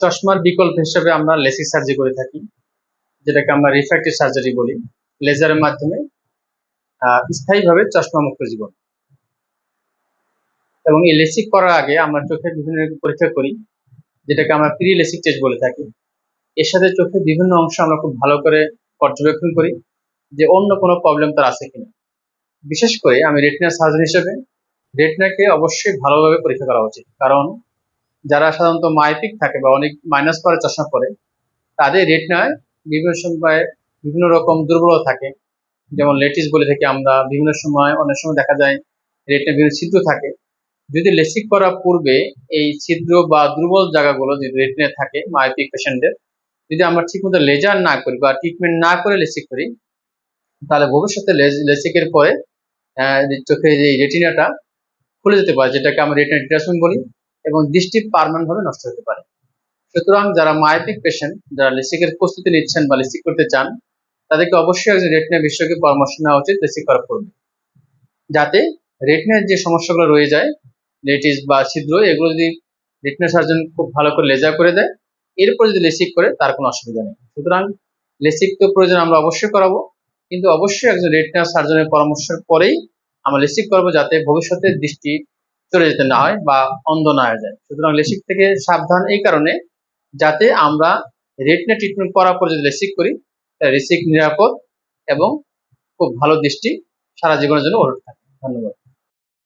চশমার বিকল্প হিসেবে আমরা লেসিক সার্জারি করে থাকি, যেটাকে আমরা রিফ্র্যাক্টিভ সার্জারি বলি। লেজারের মাধ্যমে স্থায়ীভাবে চশমা মুক্ত জীবন। এবং এই লেসিক করার আগে আমরা চোখের বিভিন্ন পরীক্ষা করি, যেটাকে আমরা প্রি লেসিক টেস্ট বলে থাকি। এর সাথে চোখের বিভিন্ন অংশ আমরা খুব ভালো করে পর্যবেক্ষণ করি, যে অন্য কোনো প্রবলেম তার আছে কিনা। বিশেষ করে আমি রেটিনা সার্জন হিসেবে রেটিনাকে অবশ্যই ভালোভাবে পরীক্ষা করা উচিত। কারণ যারা সাধারণত মাইপিক থাকে বা অনেক মাইনাস পারে চশমা পরে তাদের রেটিনায় বিভিন্ন সময় বিভিন্ন রকম দুর্বলতা থাকে। যেমন লেটিস বলে থাকি আমরা বিভিন্ন সময় অনেক সময় দেখা যায় রেটিনা বিভিন্ন ছিদ্র থাকে। যদি লেসিক করার পূর্বে এই ছিদ্র বা দুর্বল জায়গাগুলো যদি রেটিনায় থাকে মাইপিক পেশেন্টদের যদি আমরা ঠিকমতো লেজার না করি বা ট্রিটমেন্ট না করে লেসিক করি তাহলে ভবিষ্যতে লেসিকের পরে আহ, যে রেটিনাটা খুলে যেতে পারে যেটাকে আমরা রেটিনা ডিটাচমেন্ট বলি। এবং দৃষ্টি পারমানেন্ট ভাবে নষ্ট হতে পারে। সুতরাং যারা মায়োপিক পেশেন্ট যারা লিসিকের প্রস্তুতি নিচ্ছেন বা লিসিক করতে চান, তাদেরকে অবশ্যই একজন রেটিনা বিশেষজ্ঞের পরামর্শ নেওয়া উচিত লেসিক করার পূর্বে। যাতে রেটিনার যে সমস্যাগুলো রয়ে যায়, লেটিস বা ছিদ্র, এগুলো যদি রেটিনা সার্জন খুব ভালো করে লেজার করে দেয় এরপর যদি লেসিক করে, তার কোনো অসুবিধা নেই। সুতরাং লেসিক তো প্রয়োজন, আমরা অবশ্যই করাবো। কিন্তু অবশ্যই একজন রেটিনা সার্জনের পরামর্শের পরেই আমরা লেসিক করব যাতে ভবিষ্যতে দৃষ্টি চলে যেতে না হয় বা অন্ধ না হয়ে যায়। সুতরাং লেসিক থেকে সাবধান এই কারণে যাতে আমরা রেটিনা ট্রিটমেন্ট করার পর যদি লেসিক করি লেসিক নিরাপদ এবং খুব ভালো দৃষ্টি সারা জীবনের জন্য অটুট থাকে ধন্যবাদ।